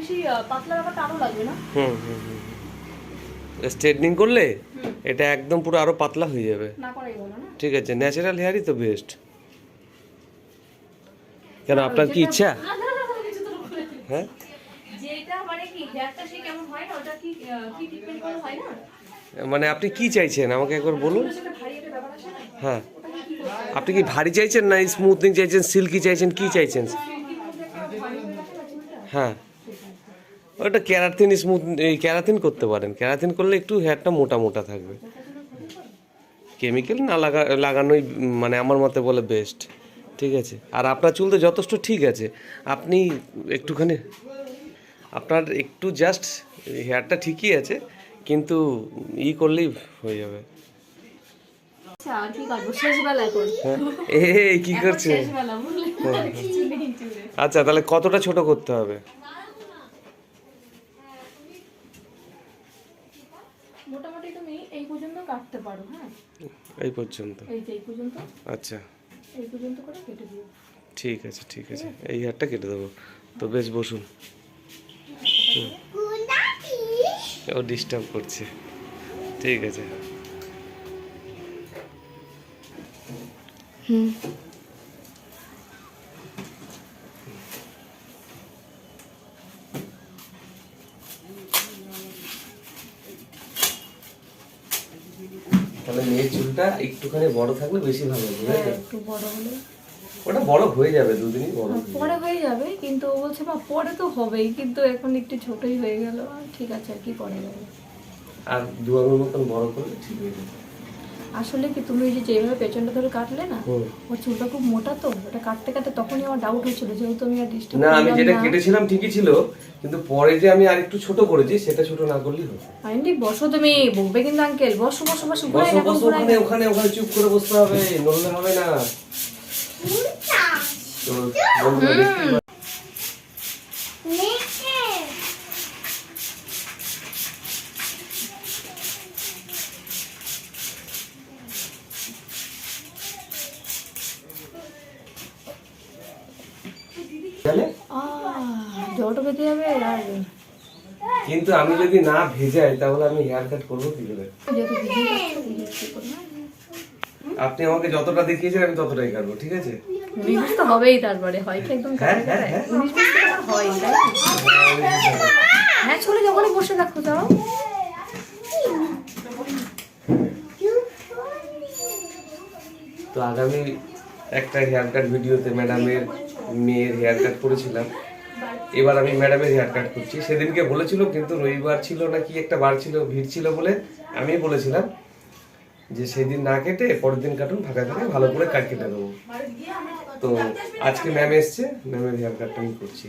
বেশি পাতলা ব্যাপারটা আরও লাগবে না? হুম হুম হুম স্ট্রেটনিং করলে এটা একদম পুরো আরও পাতলা হয়ে যাবে। ঠিক আছে ন্যাচারাল হেয়ারই তো বেস্ট কেন আপনার কি ইচ্ছা। হ্যাঁ? মানে মানে আপনি কি চাইছেন আমাকে একবার বলুন? হ্যাঁ। আপনি কি ভারী চাইছেন না স্মুথনিং চাইছেন সিল্কি চাইছেন কি চাইছেন? হ্যাঁ। ওটা ক্যারাথিন স্মুথ এই ক্যারাথিন করতে পারেন। ক্যারাথিন করলে একটু হেয়ারটা মোটা মোটা থাকবে। কেমিক্যাল না লাগা লাগানোই মানে আমার মতে বলে বেস্ট ঠিক আছে? আর আপনার চুল তো যথেষ্ট ঠিক আছে। আপনি একটুখানি আপনার একটু জাস্ট হেয়ারটা ঠিকই আছে কিন্তু ই করলেই হয়ে যাবে। আচ্ছা কি হ্যাঁ করছে? নেই চুলে আচ্ছা তাহলে কতটা ছোট করতে হবে মোটামুটি তুমি এই পর্যন্ত কাটতে পারো হ্যাঁ? এই পর্যন্ত? এই যে এই পর্যন্ত? আচ্ছা। এই পর্যন্ত করে কেটে দিও। ঠিক আছে ঠিক আছে। এই হেয়ারটা কেটে দেবো। তো বেশ বসুন। হুম। ও ডিস্টার্ব করছে। ঠিক আছে। হুম তাহলে মেয়ের একটুখানি বড় থাকলে বেশি ভালো হবে তাই একটু বড় হলে। ওটা বড় হয়ে যাবে দুদিনই বড় হয়ে পরে হয়ে যাবে কিন্তু ও বলছে মা পরে তো হবেই কিন্তু এখন একটু ছোটই হয়ে গেল। ঠিক আছে আর কি করা যাবে আর দু আঙুল মতন বড় করলে ঠিক হয়ে যাবে। আসলে কি তুমি ওই যে যেভাবে পেছনটা ধরে কাটলে না ওর চুলটা খুব মোটা তো ওটা কাটতে কাটতে তখনই আমার ডাউট হচ্ছিল যেহেতু আমি আর ডিস্টার্ব না আমি যেটা কেটেছিলাম ঠিকই ছিল কিন্তু পরে যে আমি আর একটু ছোট করেছি সেটা ছোট না করলেই হবে আইন্দি বসো তুমি বলবে কিন্তু আঙ্কেল বসো বসো বসো বসো না বসো ওখানে ওখানে ওখানে চুপ করে বসতে হবে নড়লে হবে না তো বন্ধুরা দেখতেই পাচ্ছ। তাহলে জলটা পেতে যাবে আর কিন্তু আমি যদি না ভেজাই তাহলে আমি হেয়ার কাট করব কি করে? কি? আপনি আমাকে যতটা দেখিয়েছেন আমি ততটাই কাটবো ঠিক আছে? উনিশ তো হবেই তারপরে হয় কি একদম হ্যাঁ, হ্যাঁ, হ্যাঁ। উনিশ তো হয় হ্যাঁ চলে যখনই বসে রাখো যাও। তো আগামী একটা হেয়ার কাট ভিডিওতে ম্যাডামের মেয়ের হেয়ার কাট করেছিলাম। এবার আমি ম্যাডামের হেয়ার কাট করছি। সেদিনকে বলেছিল কিন্তু রবিবার ছিল না কি একটা বার ছিল ভিড় ছিল বলে আমি বলেছিলাম যে সেদিন না কেটে পরের দিন কাটুন ফাঁকা থাকে ভালো করে কাট কেটে দেবো তো আজকে ম্যাম এসছে ম্যামের হেয়ার কাটটা আমি করছি।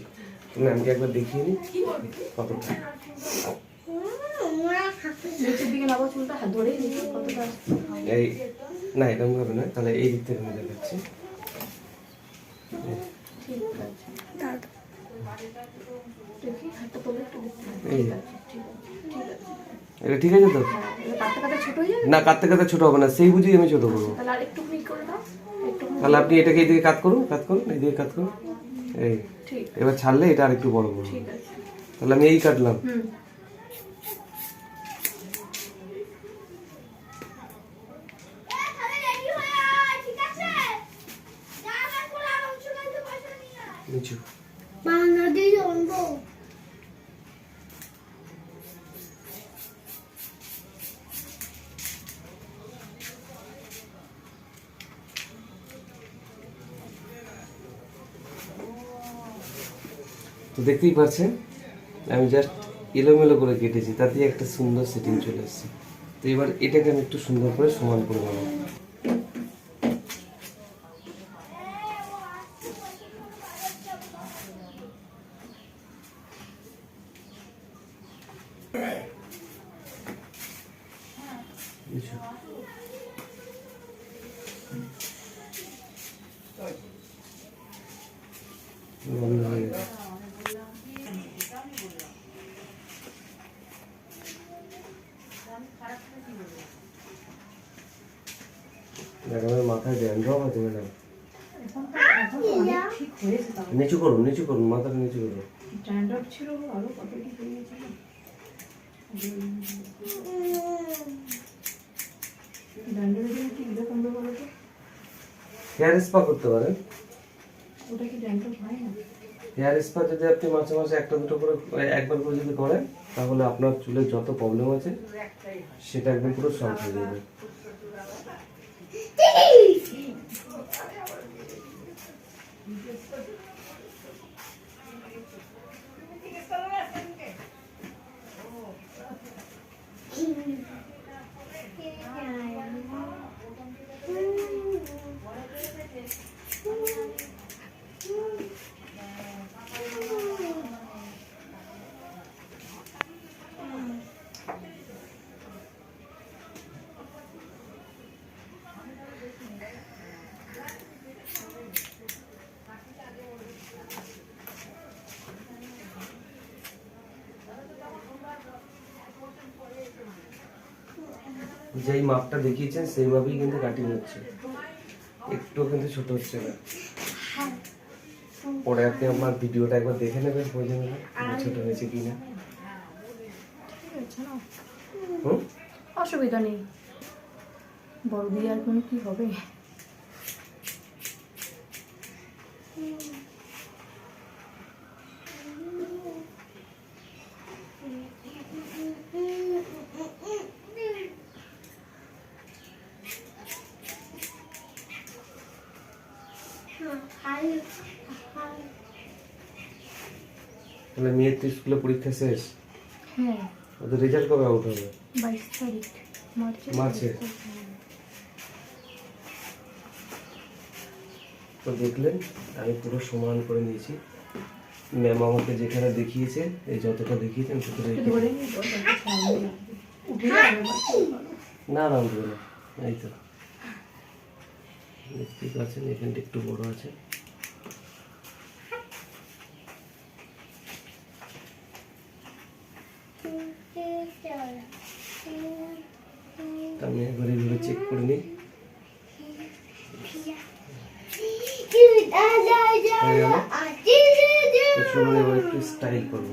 তো ম্যামকে একবার দেখিয়ে নিই কতটা। এই না এরকম ভাবে না তাহলে এই দিক থেকে আমি দেখাচ্ছি। ঠিক আছে। এটা ঠিক আছে তো? হ্যাঁ না কাটতে কাটতে ছোট হবে না সেই বুঝি আমি ছোট করব। তাহলে আপনি এটাকে এইদিকে কাত করুন কাত করুন এইদিকে কাত করুন। এই এবার ছাড়লে এটা আর একটু বড় করুন তাহলে আমি এই কাটলাম হুম নিচু তো দেখতেই পাচ্ছেন, আমি জাস্ট এলোমেলো করে কেটেছি, তাতেই একটা সুন্দর সেটিং চলে এসেছে। তো এবার এটাকে আমি একটু সুন্দর করে সমান করে নেব নিচু। বন্ধ হয়ে গেছে। ম্যাডামের মাথায় ড্যান্ড্রফ আছে ম্যাডাম। নিচু করুন নিচু করুন মাথাটা নিচু করুন। ছিল আরও কত কি তো? হেয়ার স্পা করতে পারেন। ওটা কি ড্যান্ড্রফ হয় না? হেয়ার স্পা যদি আপনি মাসে মাসে একটা দুটো করে একবার করে যদি করেন তাহলে আপনার চুলের যত প্রবলেম আছে সেটা একদম পুরো সলভ হয়ে যাবে। Woohoo! যেই মাপটা দেখিয়েছেন, সেই মাপেই কিন্তু কাটিং হচ্ছে। একটুও কিন্তু ছোট হচ্ছে না। পরে আপনি আমার ভিডিওটা একবার দেখে নেবেন, বুঝে নেবেন ছোট হয়েছে কিনা। না অসুবিধা নেই। বড় দিয়ে আর কোনো কি হবে তাহলে মেয়ের তো স্কুলে পরীক্ষা শেষ হ্যাঁ। ওদের রেজাল্ট কবে আউট হবে? বাইশ তারিখ মার্চে? তো দেখলেন আমি পুরো সমান করে নিয়েছি। ম্যাম আমাকে যেখানে দেখিয়েছে এই যতটা দেখিয়েছেন ততটা একটু ধরে নিই তো দেখো সামনে লাগবে। উঠে যাবে বাচ্চা ভালো। না না উঠবে না। এই তো। দেখতেই পাচ্ছেন এখানটা একটু বড় আছে তা আমি একবার এইভাবে চেক করে নিই। চলুন এবার একটু আজকে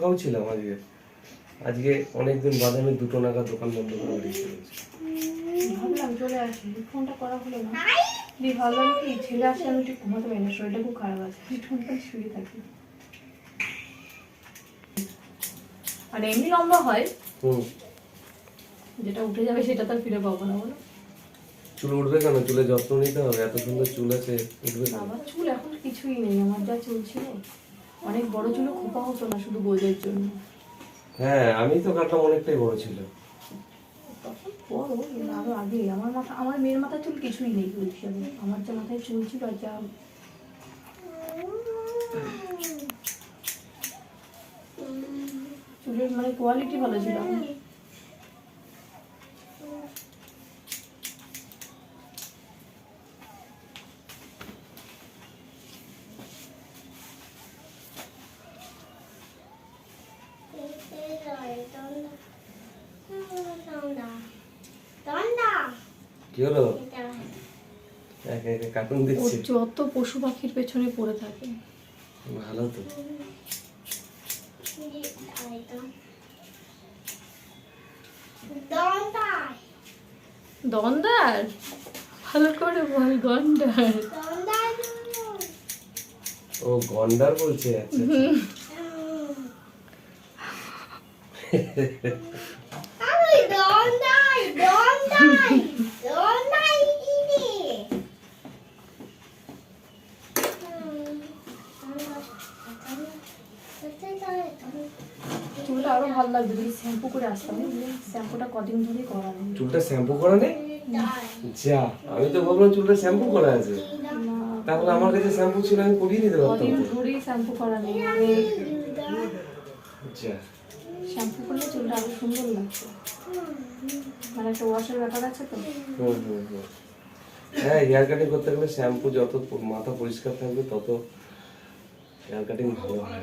ফাঁকাও ছিলাম আজকে আজকে অনেকদিন বাদে আমি দুটো নাগাদ দোকান বন্ধ করে চলেছি ভাবলাম চলে আসি ফোনটা করা হলো না। দিয়ে ভাবলাম কি ছেলে আসলে আমি একটু ঘুমাতে পারি না শরীরটা খুব খারাপ আছে। ফোনটা শুয়ে থাকি। আর এমনি লম্বা হয়। হুম। যেটা উঠে যাবে সেটা তো ফিরে পাবো না বলো। চুল উঠবে কেন? চুলে যত্ন নিতে হবে এত সুন্দর চুল আছে উঠবে চুল এখন কিছুই নেই আমার যা চুল ছিল। অনেক বড় ছিল খোপা হতো না শুধু বোঝার জন্য? হ্যাঁ আমি তো কাটলাম অনেকটাই বড় ছিল বড় আরও আগে। আমার মাথা আমার মেয়ের মাথায় চুল কিছুই নেই হিসাবে আমার যা মাথায় চুল ছিল আর যা চুলের মানে কোয়ালিটি ভালো ছিল। আমার। কি হলো? একা একা কার্টুন ও যত পশু পাখির পেছনে পড়ে থাকে। ভালো তো। দন্দার? ভালো করে বল গন্ডার ও গন্ডার বলছে আচ্ছা চুলটা আরও ভালো লাগবে যদি শ্যাম্পু করে আসতাম শ্যাম্পুটা কদিন ধরেই করা নেই। চুলটা শ্যাম্পু করা নেই? যা আমি তো ভাবলাম চুলটা শ্যাম্পু করা আছে। তাহলে আমার কাছে শ্যাম্পু ছিল আমি করিয়ে নিতে পারতাম কদিন ধরেই শ্যাম্পু করা নেই। যা। শ্যাম্পু করলে চুলটা আরও সুন্দর লাগছে। মানে একটা ওয়াশের ব্যাপার আছে তো। হুম হুম হুম। হ্যাঁ হেয়ার কাটিং করতে গেলে শ্যাম্পু যত মাথা পরিষ্কার থাকবে তত হেয়ার কাটিং ভালো হয়।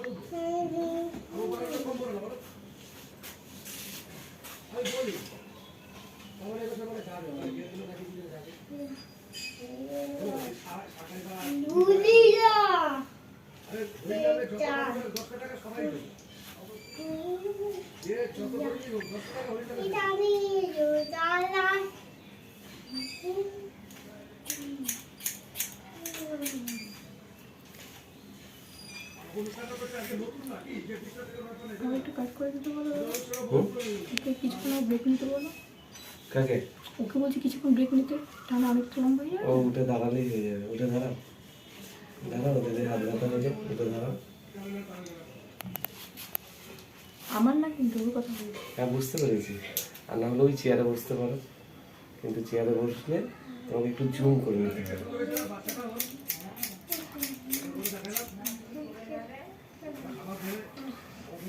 আমি একটু কাট করে দিতে বলো হুম ওকে কিছুক্ষণ ব্রেক নিতে বলো কাকে ওকে বলছি কিছুক্ষণ ব্রেক নিতে তাহলে অনেকটা লম্বা হয়ে যাবে ও উঠে দাঁড়ালেই হয়ে যাবে উঠে দাঁড়াও দাঁড়াও ওদের হাত ব্যথা হয়ে যাবে উঠে দাঁড়াও আমার না কিন্তু হ্যাঁ বুঝতে পেরেছি। আর না হলে ওই চেয়ারে বসতে পারো। কিন্তু চেয়ারে বসলে একটু জুম করে নিতে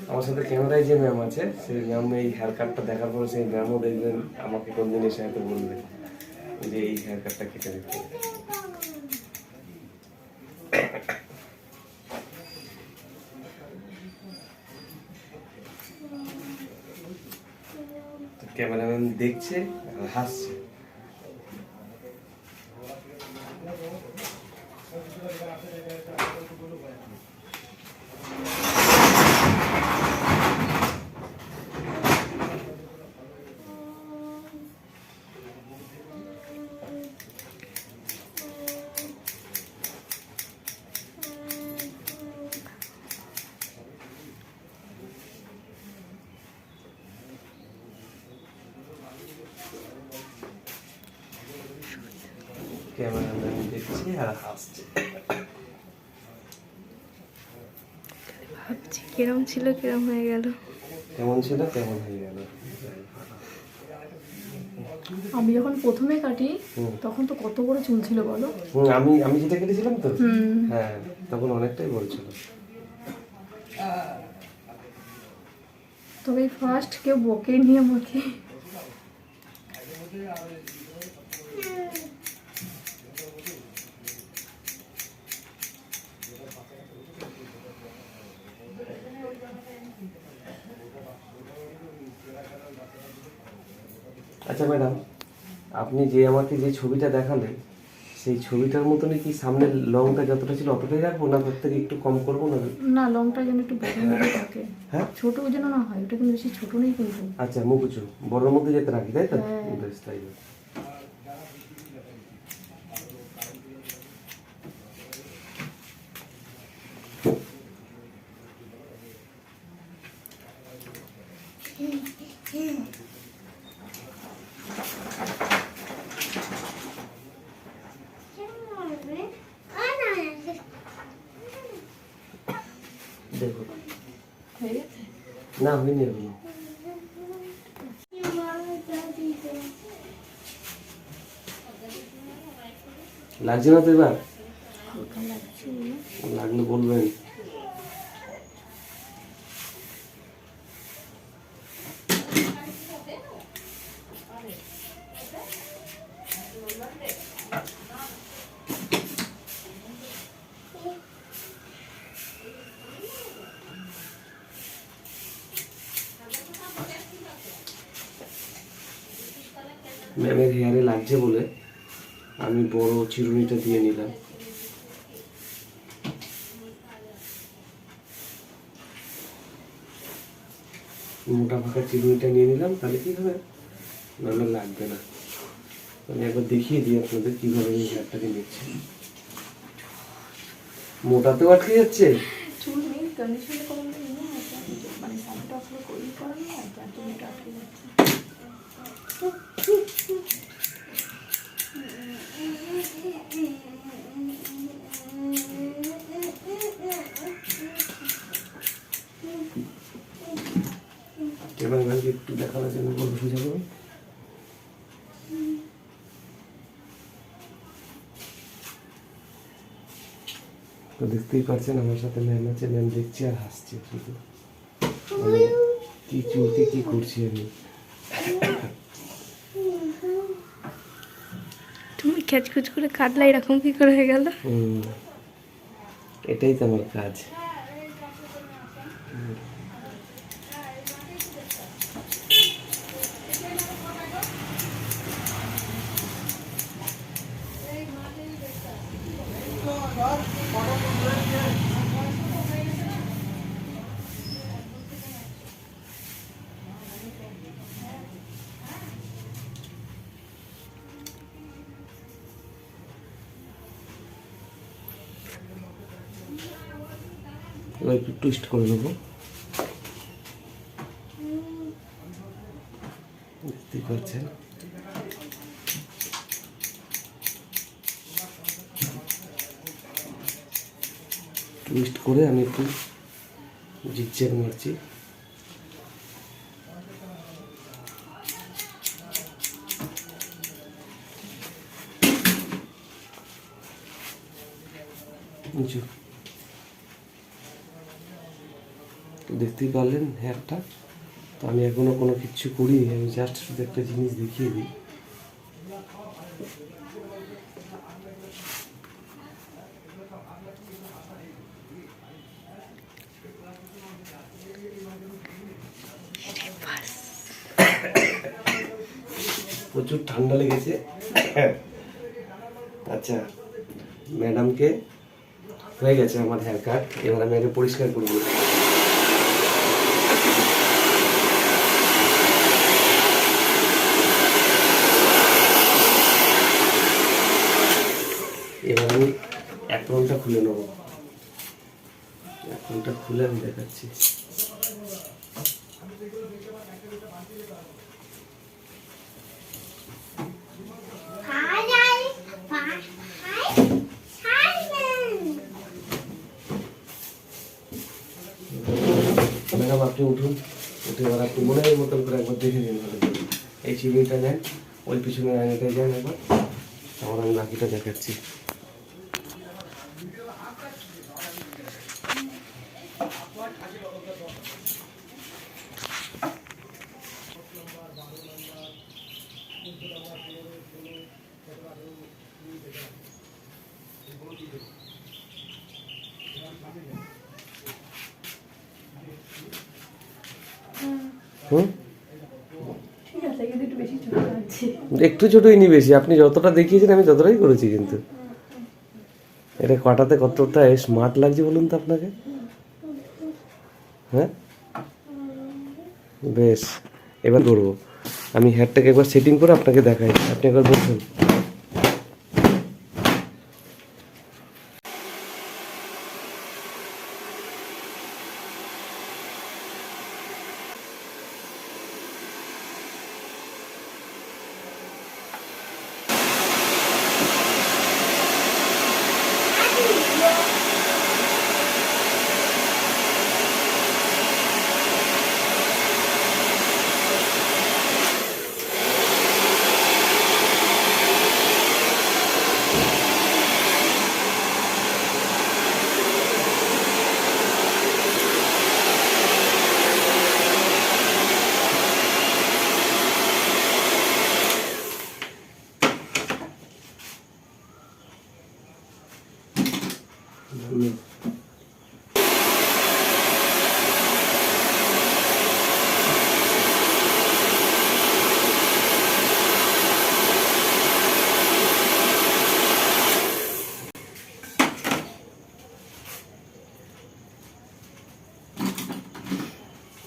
আমার সাথে ক্যামেরায় যে ম্যাম আছে, সেই ম্যাম এই হেয়ার কাটটা দেখার পরে সেই ম্যামও দেখবেন আমাকে কোনদিন এসে বলবে যে এই হেয়ার কাটটা কেটে দিতে হবে। তো ক্যামেরাম্যান দেখছে আর হাসছে ক্যামেরাম্যান দেখছে আর হাসছে ভাবছি কিরম ছিল কিরম হয়ে গেল? কেমন ছিল কেমন হয়ে গেল? আমি যখন প্রথমে কাটি তখন তো কত বড় চুল ছিল বলো? আমি আমি যেটা কেটেছিলাম তো? হ্যাঁ তখন অনেকটাই বলছিল তবে ফার্স্ট কেউ বকে নিয়ে আমাকে আচ্ছা ম্যাডাম আপনি যে আমাকে যে ছবিটা দেখালেন সেই ছবিটার মতনই কি সামনের লংটা যতটা ছিল অতটাই রাখব না তার থেকে একটু কম করব না? না লংটা যেন একটু বড় মধ্যে থাকে। হ্যাঁ? ছোট যেন না হয় ওটা কিন্তু বেশি ছোট নেই কিন্তু। আচ্ছা মুকুচু বড়োর মধ্যে যেতে রাখি তাই তো? হ্যাঁ। বেশ তাই হোক। দেখো হয়ে গেছে না নেব। লাগছে না তো এবার? লাগলে বলবেন ম্যামের হেয়ারে লাগছে বলে আমি বড় চিরুনিটা দিয়ে নিলাম। মোটা ফাঁকা চিরুনিটা নিয়ে নিলাম, তাহলে কি হবে? নাহলে লাগবে না। আমি একবার দেখিয়ে দিই আপনাদের কীভাবে এই হেয়ারটাকে নিচ্ছে। মোটাতেও আটকে যাচ্ছে। আসলে করি করা জন্য আটকে সোজা তো দেখতেই পাচ্ছেন আমার সাথে ম্যাম আছে, ম্যাম দেখছি আর হাসছে শুধু। মানে কি চুলকে কি করছি আমি? ক্যাচকুচ করে কাটলা এরকম কি করে হয়ে গেল? এটাই তো আমার কাজ এবার একটু টুইস্ট করে দেবো বুঝতে পারছেন টুইস্ট করে আমি একটু জিগজ্যাগ মারছি। দেখতেই পারলেন হেয়ারটা তো আমি এখনও কোনো কিচ্ছু করিনি, আমি জাস্ট শুধু একটা জিনিস দেখিয়ে দিই। প্রচুর ঠান্ডা লেগেছে। আচ্ছা ম্যাডামকে হয়ে গেছে আমার হেয়ার কাট এবার আমি আগে পরিষ্কার করে দিই এবার আমি অ্যাপ্রনটা খুলে নেব। অ্যাপ্রনটা খুলে আমি দেখাচ্ছি। ম্যাডাম আপনি উঠুন। উঠে এবার আপনি মনের মতন করে একবার দেখে নিন ভালো করে। এই চিমনিটা নেন ওই পিছনে আয়নাটায় যান একবার। তারপর আমি বাকিটা দেখাচ্ছি হুম ঠিক আছে কিন্তু একটু বেশি ছোট লাগছে একটু ছোটই নি বেশি। আপনি যতটা দেখিয়েছেন, আমি ততটাই করেছি কিন্তু। এটা কাটাতে কতটা স্মার্ট লাগছে বলুন তো আপনাকে? হ্যাঁ? বেশ, এবার করব। আমি হেয়ারটাকে একবার সেটিং করে আপনাকে দেখাই। আপনি একবার বলছেন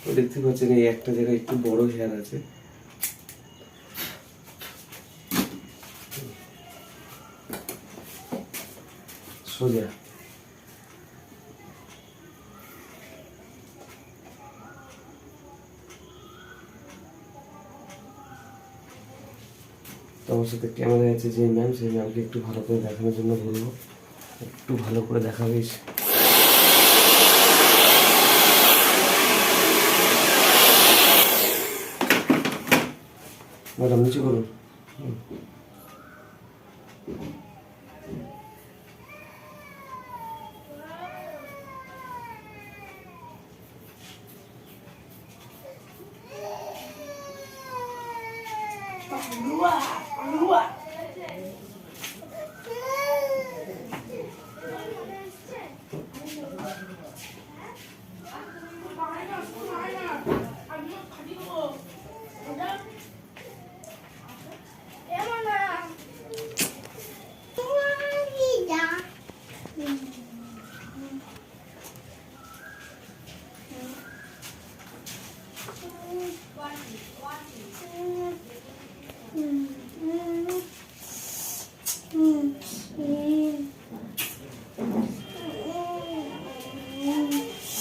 তো দেখতে পাচ্ছেন এই একটা জায়গায় একটু বড় হেয়ার আছে। সোজা। তো সাথে ক্যামেরা আছে যে ম্যাম, সেই ম্যামকে একটু ভালো করে দেখানোর জন্য বলব। একটু ভালো করে দেখাবে ম্যাডাম নিচু করুন হুম।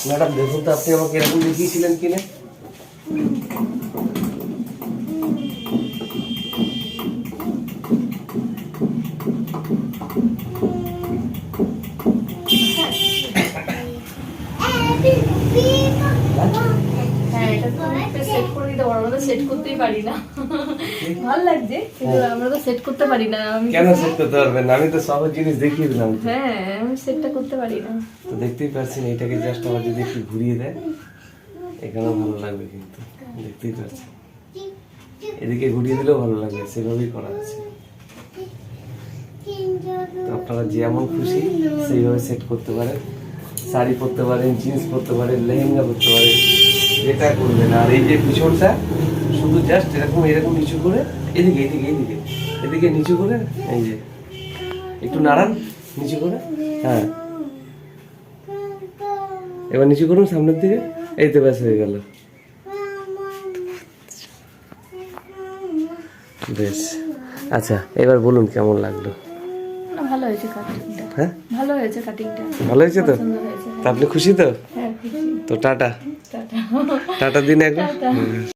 ম্যাডাম দেখুন তো আপনি আমাকে এরকম দেখিয়েছিলেন কিনা হ্যাঁ এটা তো সেট করে দিতে পারব আমরা তো সেট করতেই পারি না ভালো লাগছে কিন্তু আমরা তো সেট করতে পারি না? আমি কেন সেট করতে পারবেন না? আমি তো সহজ জিনিস দেখিয়ে দিলাম। তো। হ্যাঁ। আমি সেটটা করতে পারি না। তো দেখতেই পাচ্ছেন এটাকে জাস্ট আবার যদি একটু ঘুরিয়ে দেয় এখানেও ভালো লাগবে কিন্তু, দেখতেই পাচ্ছেন। এদিকে ঘুরিয়ে দিলেও ভালো লাগবে, সেভাবেই করা আছে। তো আপনারা যেমন খুশি সেইভাবে সেট করতে পারেন। শাড়ি পরতে পারেন জিন্স পরতে পারেন, লেহেঙ্গা পরতে পারেন, যেটা করবেন। আর এই যে পিছনটা, শুধু জাস্ট এরকম এরকম নিচু করে, এদিকে এদিকে এদিকে এদিকে নিচু করে, এই যে, একটু নাড়ান, নিচু করে। হ্যাঁ। এবার নিচু করুন সামনের দিকে। এই তো ব্যাস হয়ে গেল। বেশ। আচ্ছা এবার বলুন কেমন লাগল? ভালো হয়েছে কাটিংটা হ্যাঁ? ভালো হয়েছে কাটিংটা ভালো হয়েছে তো? তা আপনি খুশি তো? হ্যাঁ তো টাটা। টাটা। দিন একবার। হুম।